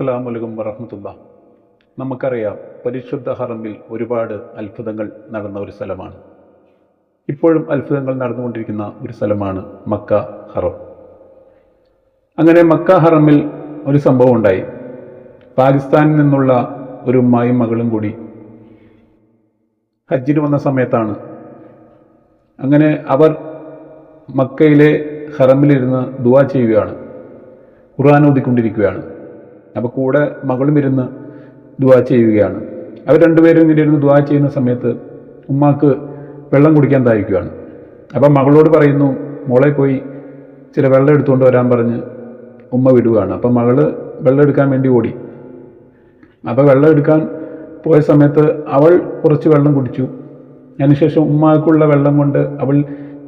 അസ്സാം വലൈക്കും വറഹമത്തുള്ള. നമുക്കറിയാം പരിശുദ്ധ ഹറമിൽ ഒരുപാട് അത്ഭുതങ്ങൾ നടന്ന ഒരു സ്ഥലമാണ്. ഇപ്പോഴും അത്ഭുതങ്ങൾ നടന്നുകൊണ്ടിരിക്കുന്ന ഒരു സ്ഥലമാണ് മക്ക ഹറം. അങ്ങനെ മക്ക ഹറമിൽ ഒരു സംഭവം ഉണ്ടായി. പാകിസ്ഥാനിൽ നിന്നുള്ള ഒരു ഉമ്മായും മകളും കൂടി ഹജ്ജിന് വന്ന സമയത്താണ്. അങ്ങനെ അവർ മക്കയിലെ ഹറമിലിരുന്ന് ദുവാ ചെയ്യുകയാണ്. ഖുർആൻ ഓതിക്കൊണ്ടിരിക്കുകയാണ്. അപ്പോൾ കൂടെ മകളും ഇരുന്ന് ദുവാ ചെയ്യുകയാണ്. അവർ രണ്ടുപേരും ഇങ്ങനെ ഇരുന്ന് ദുവാ ചെയ്യുന്ന സമയത്ത് ഉമ്മാക്ക് വെള്ളം കുടിക്കാൻ ദാഹിക്കുകയാണ് അപ്പം മകളോട് പറയുന്നു മോളെ പോയി ചില വെള്ളം എടുത്തുകൊണ്ട് വരാൻ പറഞ്ഞ് ഉമ്മ വിടുകയാണ്. അപ്പം മകൾ വെള്ളം എടുക്കാൻ വേണ്ടി ഓടി. അപ്പോൾ വെള്ളം എടുക്കാൻ പോയ സമയത്ത് അവൾ കുറച്ച് വെള്ളം കുടിച്ചു. അതിനുശേഷം ഉമ്മാക്കുള്ള വെള്ളം കൊണ്ട് അവൾ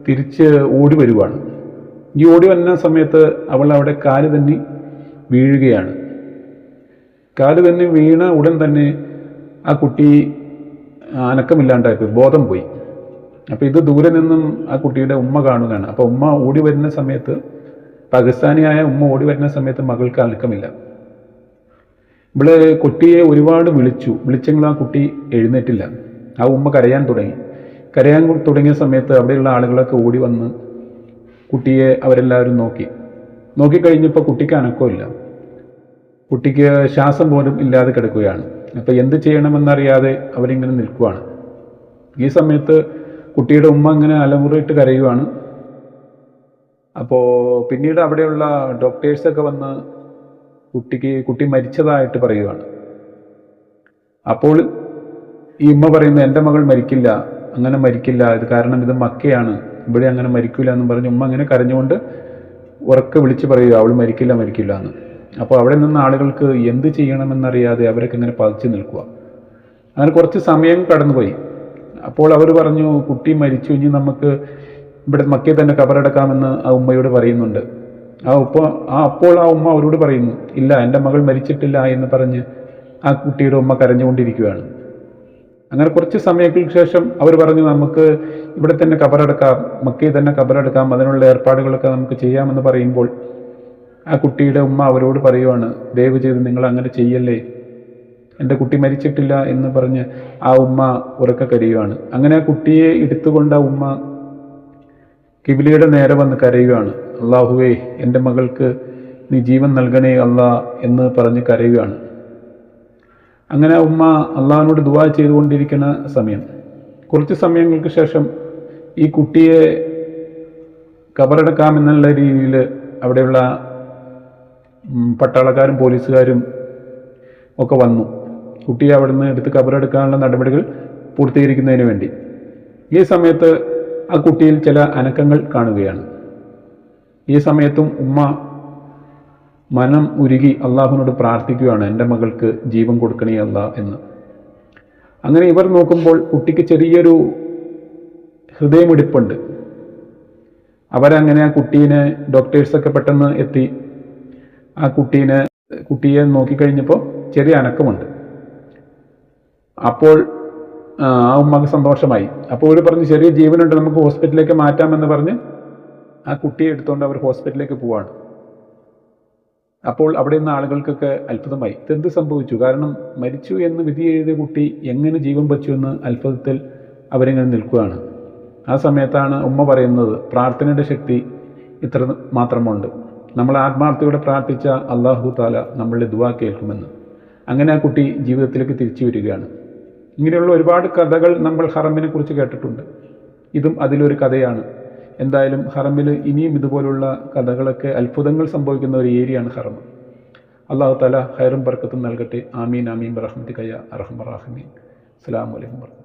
തിരിച്ച് ഓടി വരുവാണ്. ഈ ഓടി വരുന്ന സമയത്ത് അവൾ അവിടെ കാൽ തന്നെ വീഴുകയാണ്. കാൽ തന്നെ വീണ ഉടൻ തന്നെ ആ കുട്ടി അനക്കമില്ലാണ്ടായിപ്പോയി ബോധം പോയി. അപ്പോൾ ഇത് ദൂരെ നിന്നും ആ കുട്ടിയുടെ ഉമ്മ കാണുകയാണ്. അപ്പോൾ ഉമ്മ ഓടി വരുന്ന സമയത്ത് പാകിസ്ഥാനിയായ ഉമ്മ ഓടി വരുന്ന സമയത്ത് മകൾക്ക് അനക്കമില്ല. ഇവിടെ കുട്ടിയെ ഒരുപാട് വിളിച്ചു. വിളിച്ചെങ്കിലും ആ കുട്ടി എഴുന്നേറ്റില്ല. ആ ഉമ്മ കരയാൻ തുടങ്ങി. കരയാൻ തുടങ്ങിയ സമയത്ത് അവിടെയുള്ള ആളുകളൊക്കെ ഓടി വന്ന് കുട്ടിയെ അവരെല്ലാവരും നോക്കി. നോക്കിക്കഴിഞ്ഞപ്പോൾ കുട്ടിക്ക് അനക്കമില്ല. കുട്ടിക്ക് ശ്വാസം പോലും ഇല്ലാതെ കിടക്കുകയാണ്. അപ്പോൾ എന്ത് ചെയ്യണമെന്നറിയാതെ അവരിങ്ങനെ നിൽക്കുവാണ്. ഈ സമയത്ത് കുട്ടിയുടെ ഉമ്മ ഇങ്ങനെ അലമുറയിട്ട് കരയുവാണ്. അപ്പോൾ പിന്നീട് അവിടെയുള്ള ഡോക്ടേഴ്സൊക്കെ വന്ന് കുട്ടിക്ക് കുട്ടി മരിച്ചതായിട്ട് പറയുകയാണ് അപ്പോൾ ഈ ഉമ്മ പറയുന്നത് എന്റെ മകൾ മരിക്കില്ല. അങ്ങനെ മരിക്കില്ല. ഇത് കാരണം ഇത് മക്കയാണ്. ഇവിടെ അങ്ങനെ മരിക്കില്ല എന്ന് പറഞ്ഞ് ഉമ്മ അങ്ങനെ കരഞ്ഞുകൊണ്ട് ഉറക്കെ വിളിച്ച് പറയുക അവൾ മരിക്കില്ല മരിക്കില്ല എന്ന്. അപ്പോൾ അവിടെ നിന്ന് ആളുകൾക്ക് എന്ത് ചെയ്യണമെന്നറിയാതെ അവരൊക്കെ ഇങ്ങനെ പതിച്ചു നിൽക്കുക. അങ്ങനെ കുറച്ച് സമയം കടന്നുപോയി. അപ്പോൾ അവർ പറഞ്ഞു കുട്ടി മരിച്ചു ഇനി നമുക്ക് ഇവിടെ മക്കയെ തന്നെ കബറടക്കാമെന്ന് ആ ഉമ്മയോട് പറയുന്നുണ്ട്. ആ ഉപ്പ ആ അപ്പോൾ ആ ഉമ്മ അവരോട് പറയുന്നു ഇല്ല എന്റെ മകൾ മരിച്ചിട്ടില്ല എന്ന് പറഞ്ഞ് ആ കുട്ടിയുടെ ഉമ്മ കരഞ്ഞുകൊണ്ടിരിക്കുകയാണ്. അങ്ങനെ കുറച്ച് സമയങ്ങൾക്ക് ശേഷം അവർ പറഞ്ഞു നമുക്ക് ഇവിടെ തന്നെ കബറടക്കാം മക്കയിൽ തന്നെ കബറടക്കാം അതിനുള്ള ഏർപ്പാടുകളൊക്കെ നമുക്ക് ചെയ്യാമെന്ന് പറയുമ്പോൾ ആ കുട്ടിയുടെ ഉമ്മ അവരോട് പറയുവാണ് ദയവ് ചെയ്ത് നിങ്ങൾ അങ്ങനെ ചെയ്യല്ലേ. എന്റെ കുട്ടി മരിച്ചിട്ടില്ല എന്ന് പറഞ്ഞ് ആ ഉമ്മ ഉറക്ക കരയുവാണ്. അങ്ങനെ ആ കുട്ടിയെ എടുത്തുകൊണ്ട് ആ ഉമ്മ കിബിലിയുടെ നേരെ വന്ന് കരയുകയാണ് അള്ളാഹുവേ എന്റെ മകൾക്ക് നീ ജീവൻ നൽകണേ അല്ലാ എന്ന് പറഞ്ഞ് കരയുകയാണ് അങ്ങനെ ഉമ്മ അള്ളാഹിനോട് ദുവാ ചെയ്തുകൊണ്ടിരിക്കുന്ന സമയം. കുറച്ച് സമയങ്ങൾക്ക് ശേഷം ഈ കുട്ടിയെ കബറടക്കാമെന്നുള്ള രീതിയിൽ അവിടെയുള്ള പട്ടാളക്കാരും പോലീസുകാരും ഒക്കെ വന്നു. കുട്ടിയെ അവിടുന്ന് എടുത്ത് കബറെടുക്കാനുള്ള നടപടികൾ പൂർത്തീകരിക്കുന്നതിന് വേണ്ടി. ഈ സമയത്ത് ആ കുട്ടിയിൽ ചില അനക്കങ്ങൾ കാണുകയാണ്. ഈ സമയത്തും ഉമ്മ മനം ഉരുകി അള്ളാഹുവിനോട് പ്രാർത്ഥിക്കുകയാണ് എന്റെ മകൾക്ക് ജീവൻ കൊടുക്കണേ അല്ല എന്ന്. അങ്ങനെ ഇവർ നോക്കുമ്പോൾ കുട്ടിക്ക് ചെറിയൊരു ഹൃദയമിടിപ്പുണ്ട്. അവരങ്ങനെ ആ കുട്ടീനെ ഡോക്ടേഴ്സൊക്കെ പെട്ടെന്ന് എത്തി. ആ കുട്ടീനെ കുട്ടിയെ നോക്കിക്കഴിഞ്ഞപ്പോൾ ചെറിയ അനക്കമുണ്ട്. അപ്പോൾ ആ ഉമ്മക്ക് സന്തോഷമായി. അപ്പോൾ ഇവർ പറഞ്ഞു ചെറിയ ജീവനുണ്ട് നമുക്ക് ഹോസ്പിറ്റലിലേക്ക് മാറ്റാമെന്ന് പറഞ്ഞ് ആ കുട്ടിയെ എടുത്തുകൊണ്ട് അവർ ഹോസ്പിറ്റലിലേക്ക് പോവാണ്. അപ്പോൾ അവിടെ നിന്ന് ആളുകൾക്കൊക്കെ അത്ഭുതമായി. ഇതെന്ത് സംഭവിച്ചു? കാരണം മരിച്ചു എന്ന് വിധി എഴുതിയ കുട്ടി എങ്ങനെ ജീവൻ വച്ചു എന്ന് അത്ഭുതത്തിൽ അവരിങ്ങനെ നിൽക്കുകയാണ്. ആ സമയത്താണ് ഉമ്മ പറയുന്നത് പ്രാർത്ഥനയുടെ ശക്തി ഇത്ര മാത്രമുണ്ട്. നമ്മൾ ആത്മാർത്ഥയോടെ പ്രാർത്ഥിച്ച അള്ളാഹു താല നമ്മളുടെ ദുവാ കേൾക്കുമെന്ന്. അങ്ങനെ ആ കുട്ടി ജീവിതത്തിലേക്ക് തിരിച്ചു വരികയാണ്. ഇങ്ങനെയുള്ള ഒരുപാട് കഥകൾ നമ്മൾ ഹറമിനെ കുറിച്ച് കേട്ടിട്ടുണ്ട്. ഇതും അതിലൊരു കഥയാണ്. എന്തായാലും ഹറമിൽ ഇനിയും ഇതുപോലുള്ള കഥകളൊക്കെ അത്ഭുതങ്ങൾ സംഭവിക്കുന്ന ഒരു ഏരിയയാണ് ഹറം. അള്ളാഹു താല ഹൈറും ബർക്കത്തും നൽകട്ടെ. ആമീൻ ആമീൻ റഹ്മത്തി കയ്യ അറഹമറാഹമീൻ അസ്സാം വലൈക്കും വർഹമത്ത്